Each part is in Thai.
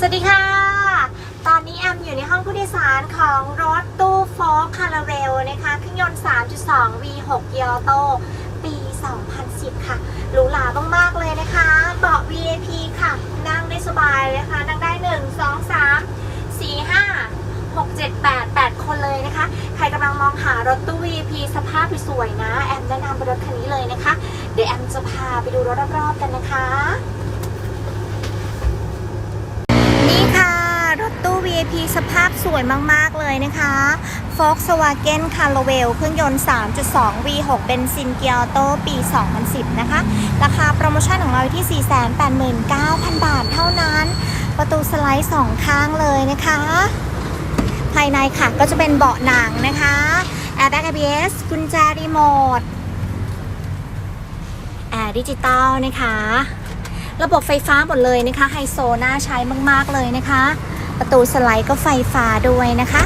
สวัสดีค่ะ ตอนนี้แอมอยู่ในห้องผู้โดยสารของรถตู้โฟล์คาราเวลนะคะเครื่องยนต์ 3.2 V6 เกียร์โตปี 2010 ค่ะหรูหรามากๆเลยนะคะ เบาะ VIP ค่ะ นั่งได้สบายเลยค่ะ นั่งได้ 1 2 3 4 5 6 7 8 8 คนเลยนะคะ ใครกำลังมองหารถตู้ VIP สภาพสวยๆนะ แอมแนะนำเป็นรถคันนี้เลยนะคะ เดี๋ยวแอมจะพาไปดูรถรอบๆกันนะคะ นี่ค่ะ รถตู้ VIP สภาพสวยมากๆเลยนะคะ Volkswagen c a r a v e l เครื่องยนต์ 3.2 V6 เบนซินเกียร์โตปี 2010 นะคะ ราคาโปรโมชั่นของเราที่ 489,000 บาทเท่านั้น ประตูสไลด์ 2 ข้างเลยนะคะ ภายในค่ะก็จะเป็นเบาะหนังนะคะ Airbag ABS กุญแจรีโมทแอร์ดิจิตอลนะคะ ระบบไฟฟ้าหมดเลยนะคะ ไฮโซน่าใช้มาก ๆ เลยนะคะ ประตูสไลด์ก็ไฟฟ้าด้วยนะคะ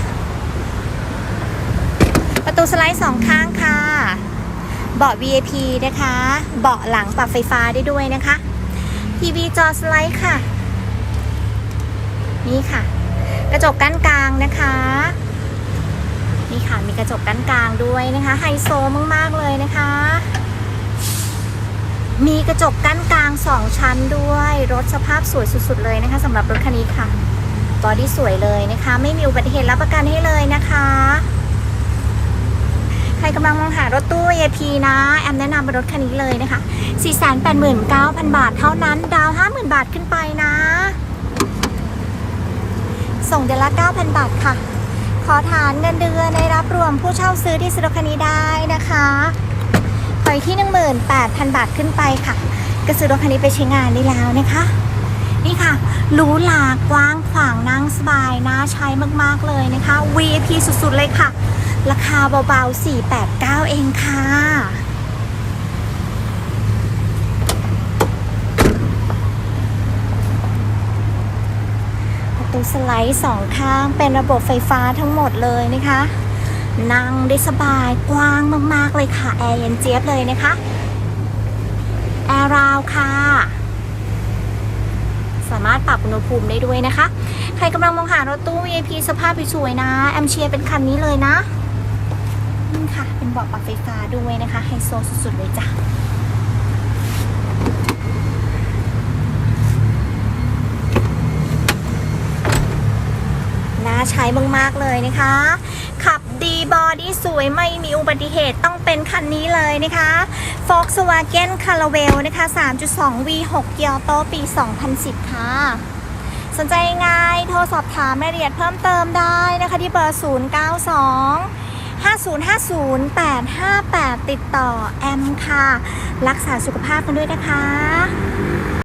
ประตูสไลด์สองข้างค่ะ เบาะ VIP นะคะ เบาะหลังปรับไฟฟ้าได้ด้วยนะคะ ทีวีจอสไลด์ค่ะ นี่ค่ะ กระจกกั้นกลางนะคะ นี่ค่ะมีกระจกกั้นกลางด้วยนะคะ ไฮโซมากๆเลยนะคะมีกระจกกั้นกลาง2ชั้นด้วย รถสภาพสวยสุด ๆ เลยนะคะสำหรับรถคันนี้ค่ะ บอดี้สวยเลยนะคะ ไม่มีอุบัติเหตุรับประกันให้เลยนะคะ ใครกำลังมองหารถตู้ VIP นะ แอมแนะนำเป็นรถคันนี้เลยนะคะ 489,000 บาทเท่านั้น ดาว 50,000 บาทขึ้นไปนะ ส่งเดือนละ 9,000 บาทค่ะ ขอฐานเงินเดือนได้รับรวมผู้เช่าซื้อที่ซื้อรถคันนี้ได้นะคะไปที่ 18,000 บาทขึ้นไปค่ะ ก็ซื้อรถคันนี้ไปใช้งานได้แล้วนะคะ นี่ค่ะหรูหรากว้างขวางนั่งสบายน่าใช้มากๆเลยนะคะ VIP สุดๆเลยค่ะ ราคาเบาๆ 489 เองค่ะประตูสไลด์สองข้างเป็นระบบไฟฟ้าทั้งหมดเลยนะคะ นั่งได้สบายกว้างมาก ๆ เลยค่ะ แอร์เย็นเจี๊ยบเลยนะคะ แอร์ราวค่ะ สามารถปรับอุณหภูมิได้ด้วยนะคะ ใครกำลังมองหารถตู้ VIP สภาพสวยๆนะ แอมเชียร์เป็นคันนี้เลยนะนี่ค่ะ เป็นเบาะปรับไฟฟ้าด้วยนะคะไฮโซสุดๆเลยจ้ะน่าใช้มากๆเลยนะคะ ขับดีบอดี้สวยไม่มีอุบัติเหตุต้องเป็นคันนี้เลยนะคะ Volkswagen c a r a v e l นะคะ 3.2 V6 เกียร์โตปี 2010 ค่ะ สนใจงไงโทรสอบถามรายละเอียดเพิ่มเติมได้นะคะที่เบอร์ 092 5050 858 ติดต่อแอมค่ะ รักษาสุขภาพกันด้วยนะคะ